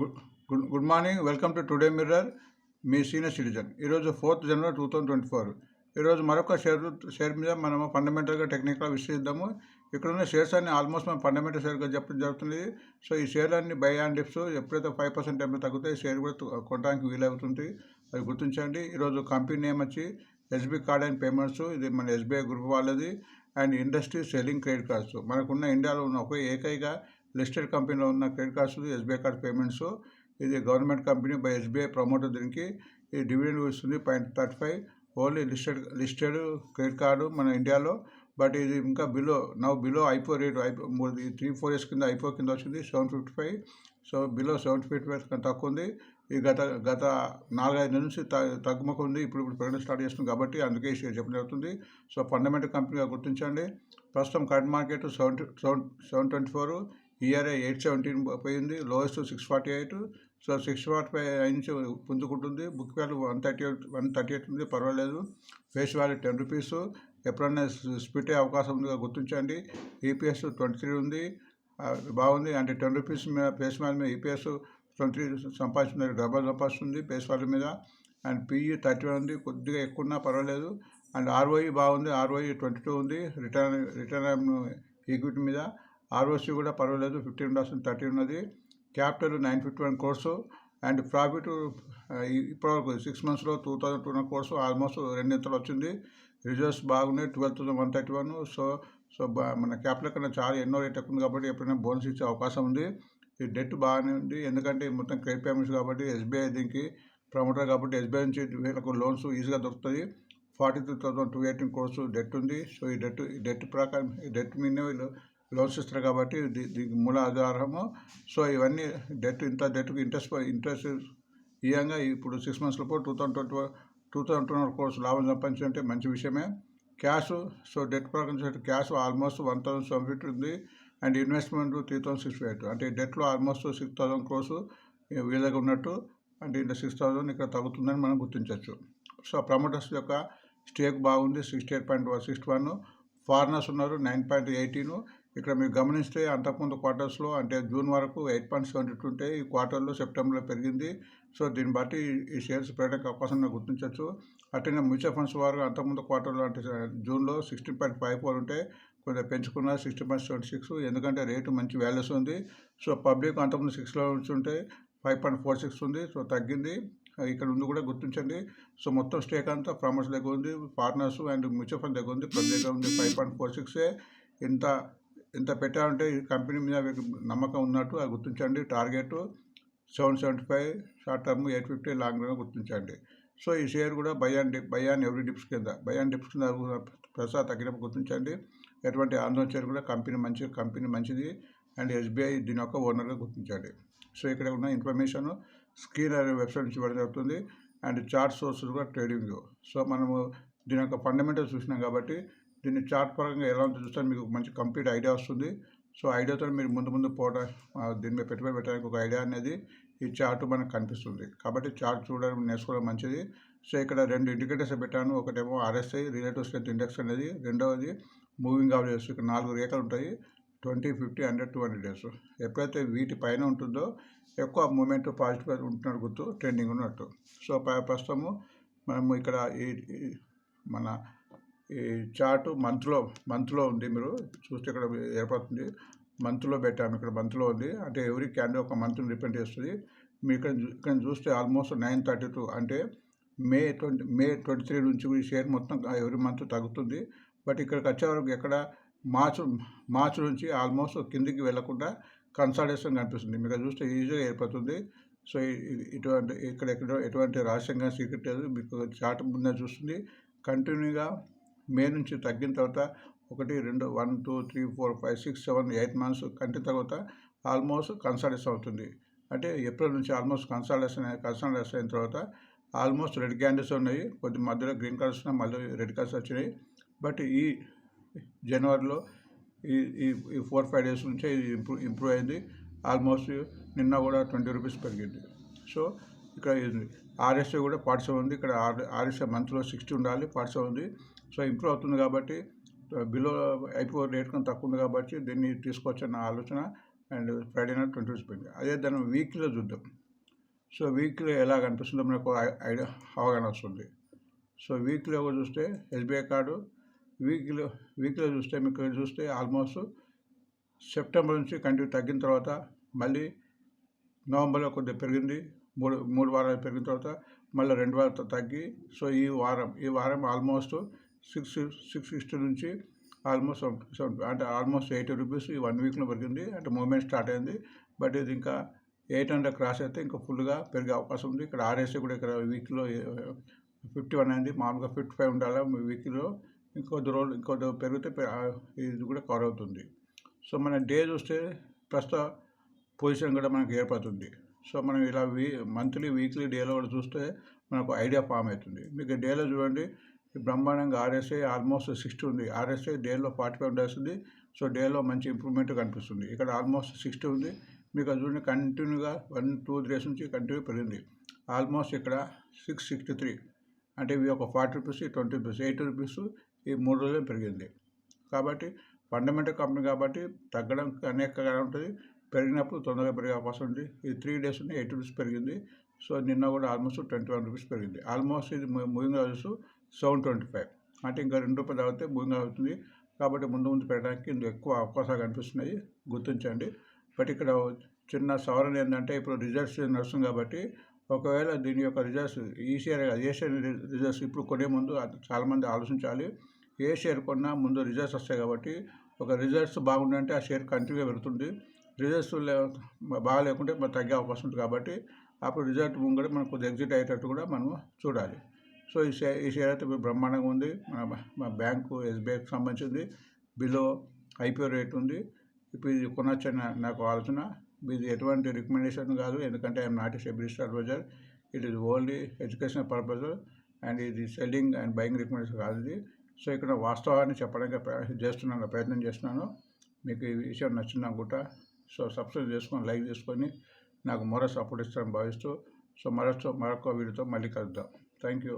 Good good good morning welcome to Today Mirror me senior citizen ఈరోజు fourth January two thousand twenty four ఈరోజు మరొక share share మీద మనము ఫండమెంటల్గా టెక్నికల్గా విశ్లేషిద్దాము. ఇక్కడ ఉన్న షేర్స్ అన్ని ఆల్మోస్ట్ మనం ఫండమెంటల్ షేర్గా చెప్పడం జరుగుతుంది. సో ఈ షేర్ అన్ని బై అండ్ డిప్స్ ఎప్పుడైతే ఫైవ్ పర్సెంట్ టైం తగ్గుతాయి షేర్ కూడా కొనడానికి వీలవుతుంది. అది గుర్తించండి. ఈరోజు కంపెనీ నేమ్ వచ్చి ఎస్బీ కార్డ్ అండ్ పేమెంట్స్ ఇది మన ఎస్బీఐ గ్రూప్ వాళ్ళది. And industry selling credit cards మనకున్న ఇండియాలో ఉన్న ఒక ఏకైక లిస్టెడ్ కంపెనీలో ఉన్న credit cards SBI card payments ఇది government company by SBI promoter దీనికి ఈ డివిడెండ్ ఇస్తుంది point thirty five. Only listed listed credit card మన ఇండియాలో. బట్ ఇది ఇంకా below now below IPO rate IPO three four years కింద ఐపో కింద వచ్చింది seven fifty five. So below seven fifty five కన్నా తక్కువ ఉంది. ఈ గత గత నాలుగైదు నుంచి త- ఉంది. ఇప్పుడు ఇప్పుడు పెరగడం స్టార్ట్ చేస్తుంది కాబట్టి అందుకే ఈ షేర్ చెప్పడం జరుగుతుంది. సో ఫండమెంటల్ కంపెనీగా గుర్తించండి. ప్రస్తుతం current market seven seven seven twenty four ERI eight seventeen పోయింది. Lowest six forty eight. So six forty five నుంచి పుంజుకుంటుంది. Book value one thirty eight one thirty eight ఉంది. పర్వాలేదు. Face value ten rupees. ఎప్పుడన్నా split అయ్యే అవకాశం ఉందిగా గుర్తించండి. EPS twenty three ఉంది. బాగుంది. అంటే టెన్ రూపీస్ మీద ఫేస్ వాల్యూ మీద ఈపీఎస్ ట్వంటీ సంపాదించిన డబ్బులు సంపాదిస్తుంది ఫేస్ వాల్యూ మీద. అండ్ పిఈ థర్టీ వన్ ఉంది. కొద్దిగా ఎక్కువ ఉన్నా పర్వాలేదు. అండ్ ఆర్ఓఈ బాగుంది. ఆర్ఓఈ ట్వంటీ టూ ఉంది. రిటర్న్ రిటర్న్ ఈక్విటీ మీద. ఆర్ఓసి కూడా పర్వాలేదు ఫిఫ్టీన్ పర్సెంట్ థర్టీ ఉన్నది. Capital nine fifty one crores and profit ఇప్పటివరకు సిక్స్ మంత్స్లో two thousand two crores almost రెండింతలు వచ్చింది. రిజల్ట్స్ బాగున్నాయి twelve thousand one thirty one. So so బా మన క్యాపిటల్ కన్నా చాలా ఎన్నో రేట్ ఎక్కువ ఉంది కాబట్టి ఎప్పుడైనా బోనస్ ఇచ్చే అవకాశం ఉంది. ఈ డెట్ బాగానే ఉంది. ఎందుకంటే మొత్తం క్రెడిట్ పేమెంట్స్ కాబట్టి ఎస్బీఐ దీనికి ప్రమోటర్ కాబట్టి ఎస్బీఐ నుంచి వీళ్ళకు లోన్స్ ఈజీగా దొరుకుతాయి forty three thousand two eighteen crores debt ఉంది. సో ఈ డెట్ ఈ డెట్ ప్రకారం ఈ డెట్ మీదనే వీళ్ళు లోన్స్ ఇస్తారు కాబట్టి దీనికి మూల ఆధారము. సో ఇవన్నీ డెట్ ఇంత డెట్కి ఇంట్రెస్ట్ ఇంట్రెస్ట్ ఇయంగా ఇప్పుడు సిక్స్ మంత్స్లో two thousand twenty two thousand two hundred crores లాభం సంపాదించాలంటే మంచి విషయమే. క్యాష్ సో డెట్ ప్రకారం cash almost one thousand seven fifty ఉంది. And investment three thousand six eight. అంటే డెట్లో ఆల్మోస్ట్ సిక్స్ థౌసండ్ క్రోర్స్ వీళ్ళగా ఉన్నట్టు. అంటే ఇంత సిక్స్ థౌసండ్ ఇక్కడ తగ్గుతుందని మనం గుర్తించవచ్చు. సో ప్రమోటర్స్ యొక్క స్టేక్ బాగుంది. Sixty eight point sixty one. Foreigners ఉన్నారు. Nine point eighty. ఇక్కడ మీరు గమనిస్తే అంతకుముందు క్వార్టర్స్లో అంటే జూన్ వరకు ఎయిట్ పాయింట్ సెవెన్ టూ ఉంటే ఈ క్వార్టర్లో సెప్టెంబర్లో పెరిగింది. సో దీన్ని బట్టి ఈ షేర్స్ పెరగడానికి అవకాశం గుర్తించవచ్చు అట్లనే మ్యూచువల్ ఫండ్స్ వారు అంతకుముందు క్వార్టర్లో అంటే జూన్లో సిక్స్టీన్ పాయింట్ ఫైవ్ ఫోర్ ఉంటే కొంచెం పెంచుకున్నారు. సిక్స్టీ పాయింట్ సెవెంటీ సిక్స్ ఎందుకంటే రేటు మంచి వాల్యూస్ ఉంది. సో పబ్లిక్ అంతకుముందు సిక్స్లో ఉంచుంటే ఫైవ్ పాయింట్ ఫోర్ సిక్స్ ఉంది. సో తగ్గింది. ఇక్కడ ఉంది కూడా గుర్తించండి. సో మొత్తం స్టేక్ అంతా ఫార్మర్స్ దగ్గర ఉంది. పార్ట్నర్స్ అండ్ మ్యూచువల్ ఫండ్ దగ్గర ఉంది. పబ్లిక్ దగ్గర ఉంది. ఫైవ్ పాయింట్ ఫోర్ సిక్సే. ఇంత ఇంత పెట్టాలంటే ఈ కంపెనీ మీద మీకు నమ్మకం ఉన్నట్టు అది గుర్తించండి. Target seven seventy five short term eight fifty long term గుర్తించండి. సో ఈ షేర్ కూడా buy and dip buy and every dips కింద బై అండ్ డిప్స్ కింద ప్రసాద్ తగ్గినప్పుడు గుర్తించండి. ఎటువంటి ఆందోళన షేర్ కూడా కంపెనీ మంచి కంపెనీ మంచిది. అండ్ ఎస్బీఐ దీని యొక్క ఓనర్గా గుర్తించండి. సో ఇక్కడ ఉన్న ఇన్ఫర్మేషన్ స్క్రీన్ అనే వెబ్సైట్ నుంచి ఇవ్వడం జరుగుతుంది. అండ్ చార్ట్ సోర్సెస్ కూడా ట్రేడింగ్. సో మనము దీని యొక్క ఫండమెంటల్స్ చూసినాం కాబట్టి దీన్ని చార్ట్ పరంగా ఎలా ఉంటుందో చూస్తే మీకు మంచి కంప్లీట్ ఐడియా వస్తుంది. సో ఐడియాతో మీరు ముందు ముందు పోవడం దీని మీద పెట్టుబడి పెట్టడానికి ఒక ఐడియా అనేది ఈ చార్ట్ మనకు కనిపిస్తుంది. కాబట్టి చార్ట్ చూడడం నేర్చుకోవడం మంచిది. సో ఇక్కడ రెండు ఇండికేటర్స్ పెట్టాను. ఒకటేమో ఆర్ఎస్ఐ రిలేటివ్ స్ట్రెంత్ ఇండెక్స్ అనేది. రెండవది మూవింగ్ ఆవరేజ్ ఇక్కడ నాలుగు రేఖలు ఉంటాయి. Twenty fifty hundred two hundred days. ఎప్పుడైతే వీటి పైన ఉంటుందో ఎక్కువ మూమెంట్ పాజిటివ్ ఉంటున్నట్టు గుర్తు ట్రెండింగ్ ఉన్నట్టు. సో ప్రస్తుతము మనము ఇక్కడ ఈ మన ఈ చార్ట్ మంత్లో మంత్లో ఉంది మీరు చూస్తే ఇక్కడ ఏర్పడుతుంది. మంత్లో పెట్టాము ఇక్కడ మంత్లో ఉంది. అంటే ఎవరి క్యాండిల్ ఒక మంత్ని రిపెండ్ చేస్తుంది. మీరు ఇక్కడ ఇక్కడ చూస్తే ఆల్మోస్ట్ నైన్ థర్టీ టూ అంటే May twenty May twenty three నుంచి ఈ షేర్ మొత్తం ఎవరి మంత్ తగ్గుతుంది. బట్ ఇక్కడికి వచ్చే వరకు ఎక్కడ మార్చ్ మార్చ్ నుంచి ఆల్మోస్ట్ కిందికి వెళ్ళకుండా కన్సల్టేషన్ కనిపిస్తుంది. మీకు చూస్తే ఈజీగా ఏర్పడుతుంది. సో ఇటువంటి ఇక్కడ ఎక్కడ ఎటువంటి రహస్యంగా సీక్రెట్ లేదు. మీకు చార్ట్ ముందే చూస్తుంది. కంటిన్యూగా మే నుంచి తగ్గిన తర్వాత ఒకటి రెండు one two three four five six seven eight months కంటిన తర్వాత ఆల్మోస్ట్ కన్సల్టేషన్ అవుతుంది. అంటే ఏప్రిల్ నుంచి ఆల్మోస్ట్ కన్సల్టేషన్ కన్సల్టేషన్ అయిన తర్వాత ఆల్మోస్ట్ రెడ్ క్యాండిల్స్ ఉన్నాయి. కొద్ది మధ్యలో గ్రీన్ కలర్స్ ఉన్నాయి మళ్ళీ రెడ్ కలర్స్ వచ్చినాయి. బట్ ఈ జనవరిలో ఈ ఈ ఫోర్ ఫైవ్ డేస్ నుంచే ఇది ఇంప్రూవ్ ఇంప్రూవ్ అయింది. ఆల్మోస్ట్ నిన్న కూడా ట్వంటీ రూపీస్ పెరిగింది. సో ఇక్కడ ఆర్ఎస్ఏ కూడా పాఠశాల ఉంది. ఇక్కడ ఆర్ ఆర్ఎస్ఏ మంత్లో సిక్స్టీ ఉండాలి పాఠశాల ఉంది. సో ఇంప్రూవ్ అవుతుంది కాబట్టి బిలో ఐపీఓ రేట్ కన్నా తక్కువ ఉంది కాబట్టి దీన్ని తీసుకోవచ్చన్న ఆలోచన and Friday night twenty rupees అదే దాన్ని వీక్లో చూద్దాం. సో వీక్లో ఎలా కనిపిస్తుందో మనకు ఐడియా అవగాహన వస్తుంది. సో వీక్లో చూస్తే ఎస్బీఐ కార్డు వీక్లో వీక్లో చూస్తే మీకు చూస్తే ఆల్మోస్ట్ సెప్టెంబర్ నుంచి కంటిన్యూ తగ్గిన తర్వాత మళ్ళీ నవంబర్లో కొద్దిగా పెరిగింది. మూడు మూడు వారాలు పెరిగిన తర్వాత మళ్ళీ రెండు వారాలు తగ్గి సో ఈ వారం ఈ వారం ఆల్మోస్ట్ సిక్స్ సిక్స్ సిక్స్టీ నుంచి ఆల్మోస్ట్ సెవెన్ అంటే ఆల్మోస్ట్ ఎయిటీ రూపీస్ ఈ వన్ వీక్లో పెరిగింది అంటే మూమెంట్ స్టార్ట్ అయింది. బట్ ఇది ఇంకా ఎయిట్ హండ్రెడ్ క్రాస్ అయితే ఇంకా ఫుల్గా పెరిగే అవకాశం ఉంది. ఇక్కడ ఆర్ఎస్ఏ కూడా ఇక్కడ వీక్లో ఫిఫ్టీ వన్ అయింది. మామూలుగా ఫిఫ్టీ ఫైవ్ ఉండాలి వీక్లో ఇంకొద్ది రోజులు ఇంకొద్ది పెరిగితే ఇది కూడా కవర్ అవుతుంది. సో మన డే చూస్తే ప్రస్తుత పొజిషన్ కూడా మనకు ఏర్పడుతుంది. సో మనం ఇలా వీ మంత్లీ వీక్లీ డేలో కూడా చూస్తే మనకు ఐడియా ఫామ్ అవుతుంది. మీకు డేలో చూడండి బ్రహ్మాండంగా ఆర్ఎస్ఐ ఆల్మోస్ట్ సిక్స్టీ ఉంది. ఆర్ఎస్ఐ డేలో ఫార్టీ ఫైవ్ వస్తుంది సో డేలో మంచి ఇంప్రూవ్మెంట్ కనిపిస్తుంది. ఇక్కడ ఆల్మోస్ట్ సిక్స్టీ ఉంది. మీకు చూడండి కంటిన్యూగా వన్ టూ డేస్ నుంచి కంటిన్యూ పెరిగింది. ఆల్మోస్ట్ ఇక్కడ సిక్స్ సిక్స్టీ త్రీ. అంటే ఇవి ఒక forty rupees twenty rupees eighty rupees ఈ మూడు రోజులు పెరిగింది. కాబట్టి ఫండమెంటల్ కంపెనీ కాబట్టి తగ్గడం అనేక ఉంటుంది. పెరిగినప్పుడు తొందరగా పెరిగే అవకాశం ఉంది. ఇది త్రీ డేస్ ఉంది ఎయిట్ రూపీస్ పెరిగింది. సో నిన్న కూడా ఆల్మోస్ట్ ట్వంటీ వన్ రూపీస్ పెరిగింది. ఆల్మోస్ట్ ఇది moving houses seven twenty five అంటే ఇంకా రెండు రూపాయలు తాగితే మూవింగ్ అవుతుంది కాబట్టి ముందు ముందు పెట్టడానికి ఇందులో ఎక్కువ అవకాశాలు కనిపిస్తున్నాయి. గుర్తించండి. బట్ ఇక్కడ చిన్న సవరణ ఏంటంటే ఇప్పుడు రిజల్ట్స్ నడుస్తుంది కాబట్టి ఒకవేళ దీని యొక్క రిజల్ట్స్ ఈ షేర్ ఏ షేర్ రిజల్ట్స్ ఇప్పుడు కొనే ముందు చాలామంది ఆలోచించాలి. ఏ షేర్ కొన్నా ముందు రిజల్ట్స్ వస్తాయి కాబట్టి ఒక రిజల్ట్స్ బాగుండంటే ఆ షేర్ కంటిన్యూగా పెడుతుంది రిజల్ట్స్ లే బాగా లేకుంటే మరి తగ్గే అవకాశం ఉంటుంది కాబట్టి అప్పుడు రిజల్ట్ ముంగడ మనం కొద్దిగా ఎగ్జిట్ అయ్యేటట్టు కూడా మనం చూడాలి. సో ఈ షేర్ ఈ షేర్ అయితే బ్రహ్మాండంగా ఉంది. మన మా బ్యాంకు ఎస్బీఐకి సంబంధించింది. బిలో ఐపీఓ రేట్ ఉంది. ఇప్పుడు ఇది కొనొచ్చని నాకు ఆలోచన. ఇది ఎటువంటి రికమెండేషన్ కాదు. ఎందుకంటే I'm not a SEBI list adviser. It is only educational purpose and ఇది సెల్లింగ్ అండ్ బయింగ్ రికమెండేషన్ కాదు ఇది. సో ఇక్కడ వాస్తవాన్ని చెప్పడానికి ప్రయత్నం చేస్తున్నాను ప్రయత్నం చేస్తున్నాను. మీకు ఈ విషయం నచ్చింది అనుకుంటా. సో సబ్స్క్రైబ్ చేసుకొని లైక్ చేసుకొని నాకు మరో సపోర్ట్ ఇస్తారని భావిస్తూ సో మరొక మరొక వీడియోతో మళ్ళీ కలుద్దాం. Thank you.